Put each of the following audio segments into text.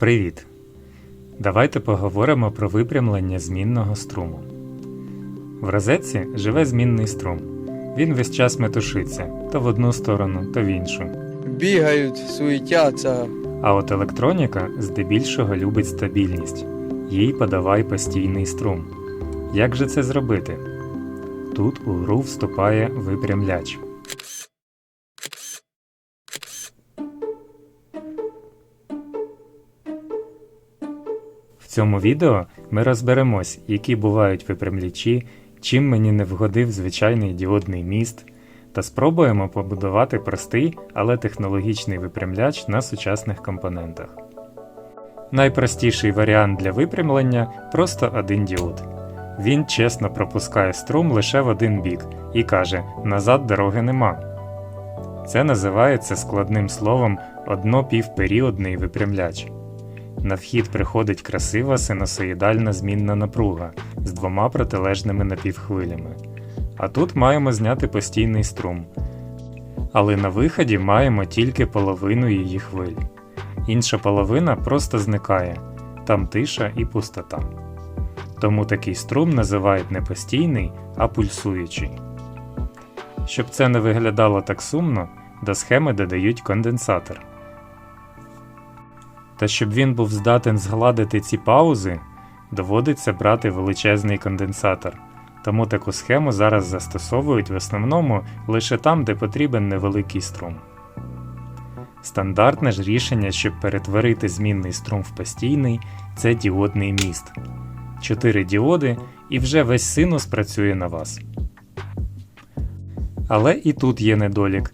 Привіт! Давайте поговоримо про випрямлення змінного струму. В розетці живе змінний струм. Він весь час метушиться то в одну сторону, то в іншу. бігають, суетяться. А от електроніка здебільшого любить стабільність. Їй подавай постійний струм. Як же це зробити? Тут у гру вступає випрямляч. Цьому відео ми розберемось, які бувають випрямлячі, чим мені не вгодив звичайний діодний міст, та спробуємо побудувати простий, але технологічний випрямляч на сучасних компонентах. Найпростіший варіант для випрямлення просто один діод. Він чесно пропускає струм лише в один бік і каже: назад дороги нема. Це називається складним словом однопівперіодний випрямляч. На вхід приходить красива синусоїдальна змінна напруга з двома протилежними напівхвилями. А тут маємо зняти постійний струм. Але на виході маємо тільки половину її хвиль. Інша половина просто зникає, там тиша і пустота. Тому такий струм називають не постійний, а пульсуючий. Щоб це не виглядало так сумно, до схеми додають конденсатор. Та щоб він був здатен згладити ці паузи, доводиться брати величезний конденсатор. Тому таку схему зараз застосовують в основному лише там, де потрібен невеликий струм. Стандартне ж рішення, щоб перетворити змінний струм в постійний, це діодний міст. 4 діоди і вже весь синус працює на вас. Але і тут є недолік.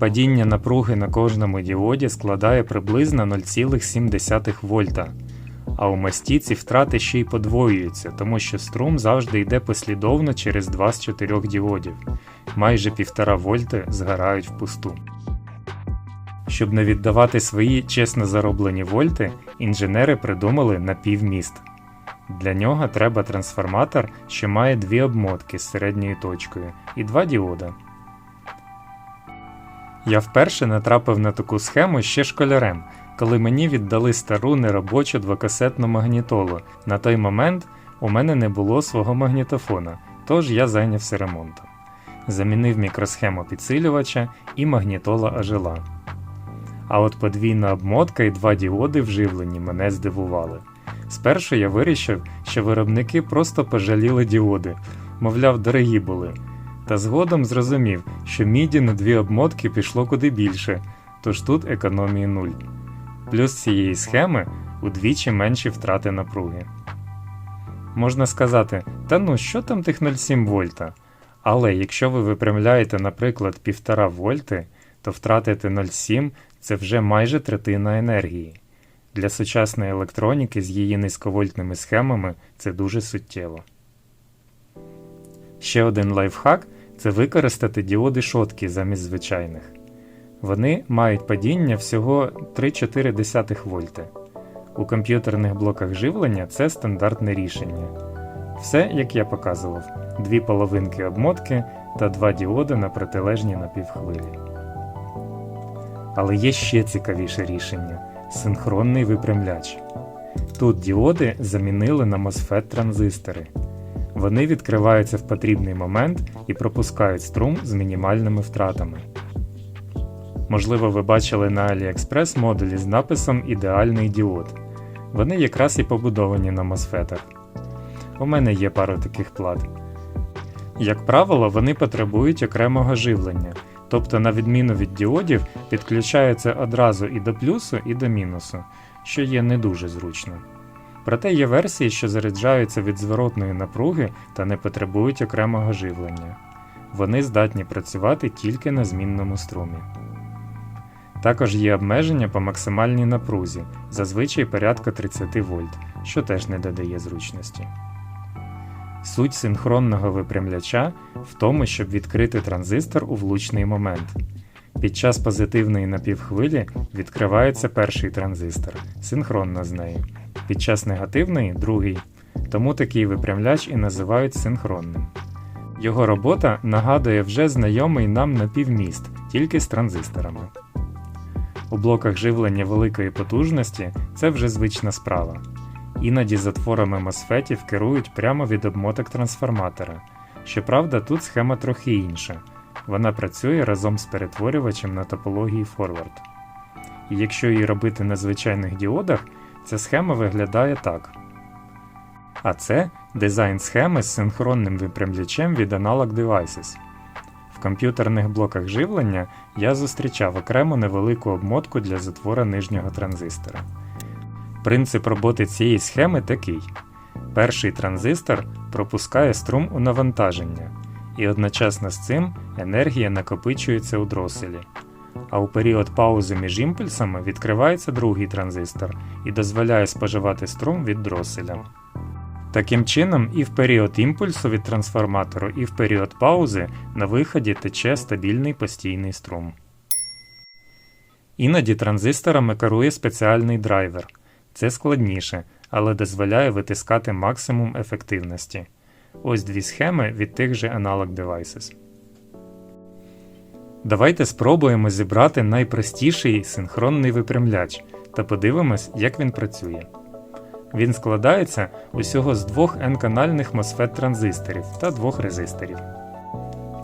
Падіння напруги на кожному діоді складає приблизно 0,7 вольта. А у масті ці втрати ще й подвоюються, тому що струм завжди йде послідовно через 2 з 4 діодів. Майже 1,5 вольти згорають впусту. Щоб не віддавати свої чесно зароблені вольти, інженери придумали напівміст. Для нього треба трансформатор, що має дві обмотки з середньою точкою, і два діода. Я вперше натрапив на таку схему ще школярем, коли мені віддали стару неробочу двокасетну магнітолу. На той момент у мене не було свого магнітофона, тож я зайнявся ремонтом. Замінив мікросхему підсилювача і магнітола ожила. А от подвійна обмотка і два діоди вживлені мене здивували. Спершу я вирішив, що виробники просто пожаліли діоди, мовляв, дорогі були. Та згодом зрозумів, що міді на дві обмотки пішло куди більше, тож тут економії нуль. Плюс цієї схеми удвічі менші втрати напруги. Можна сказати, та ну що там тих 0,7 вольта? Але якщо ви випрямляєте, наприклад, 1,5 вольти, то втратити 0,7 це вже майже третина енергії. Для сучасної електроніки з її низьковольтними схемами це дуже суттєво. Ще один лайфхак це використати діоди шотки замість звичайних. Вони мають падіння всього 3,4 вольти. У комп'ютерних блоках живлення це стандартне рішення. Все, як я показував, дві половинки обмотки та два діоди на протилежні напівхвилі. Але є ще цікавіше рішення синхронний випрямляч. Тут діоди замінили на MOSFET транзистори. Вони відкриваються в потрібний момент і пропускають струм з мінімальними втратами. Можливо, ви бачили на AliExpress модулі з написом Ідеальний діод. Вони якраз і побудовані на MOSFET. У мене є пару таких плат. Як правило, вони потребують окремого живлення, тобто, на відміну від діодів, підключаються одразу і до плюсу, і до мінусу, що є не дуже зручно. Проте є версії, що заряджаються від зворотної напруги та не потребують окремого живлення. Вони здатні працювати тільки на змінному струмі. Також є обмеження по максимальній напрузі, зазвичай порядка 30 вольт, що теж не додає зручності. Суть синхронного випрямляча в тому, щоб відкрити транзистор у влучний момент. Під час позитивної напівхвилі відкривається перший транзистор синхронно з нею, під час негативної другий, тому такий випрямляч і називають синхронним. Його робота нагадує вже знайомий нам напівміст, тільки з транзисторами. У блоках живлення великої потужності це вже звична справа. Іноді затворами мосфетів керують прямо від обмоток трансформатора. Щоправда, тут схема трохи інша. Вона працює разом з перетворювачем на топології Forward. І якщо її робити на звичайних діодах, ця схема виглядає так. А це дизайн схеми з синхронним випрямлячем від Analog Devices. В комп'ютерних блоках живлення я зустрічав окремо невелику обмотку для затвора нижнього транзистора. Принцип роботи цієї схеми такий: перший транзистор пропускає струм у навантаження, і одночасно з цим енергія накопичується у дроселі. А у період паузи між імпульсами відкривається другий транзистор і дозволяє споживати струм від дроселя. Таким чином, і в період імпульсу від трансформатору, і в період паузи на виході тече стабільний постійний струм. Іноді транзисторами керує спеціальний драйвер. Це складніше, але дозволяє витискати максимум ефективності. Ось дві схеми від тих же Analog Devices. Давайте спробуємо зібрати найпростіший синхронний випрямляч та подивимось, як він працює. Він складається усього з двох N-канальних MOSFET транзисторів та двох резисторів.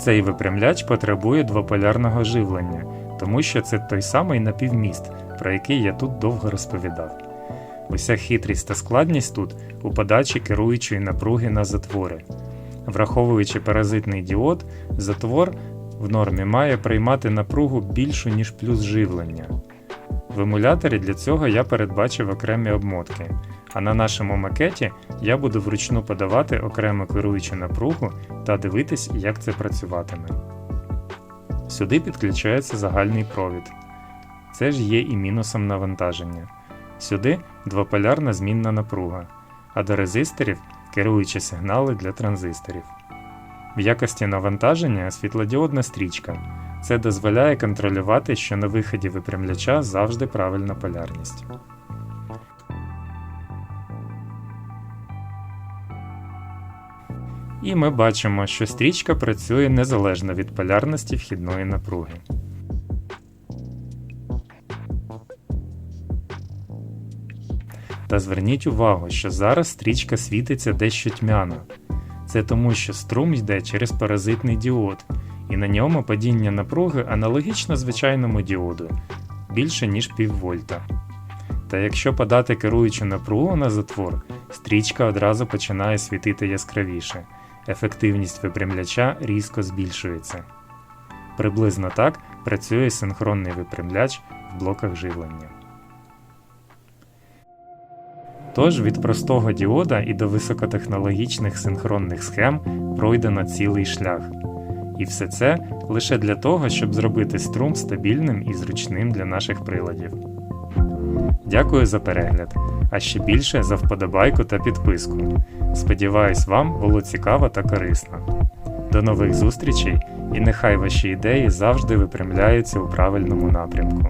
Цей випрямляч потребує двополярного живлення, тому що це той самий напівміст, про який я тут довго розповідав. Уся хитрість та складність тут у подачі керуючої напруги на затвори. Враховуючи паразитний діод, затвор в нормі має приймати напругу більшу, ніж плюс живлення. В емуляторі для цього я передбачив окремі обмотки, а на нашому макеті я буду вручну подавати окремо керуючу напругу та дивитись, як це працюватиме. Сюди підключається загальний провід. Це ж є і мінусом навантаження. Сюди двополярна змінна напруга, а до резисторів керуючі сигнали для транзисторів. В якості навантаження світлодіодна стрічка. Це дозволяє контролювати, що на виході випрямляча завжди правильна полярність. І ми бачимо, що стрічка працює незалежно від полярності вхідної напруги. Та зверніть увагу, що зараз стрічка світиться дещо тьмяно. Це тому, що струм йде через паразитний діод, і на ньому падіння напруги аналогічно звичайному діоду більше ніж піввольта. Та якщо подати керуючу напругу на затвор, стрічка одразу починає світити яскравіше, ефективність випрямляча різко збільшується. Приблизно так працює синхронний випрямляч в блоках живлення. Тож від простого діода і до високотехнологічних синхронних схем пройдено цілий шлях. І все це лише для того, щоб зробити струм стабільним і зручним для наших приладів. Дякую за перегляд, а ще більше за вподобайку та підписку. Сподіваюсь, вам було цікаво та корисно. До нових зустрічей і нехай ваші ідеї завжди випрямляються у правильному напрямку.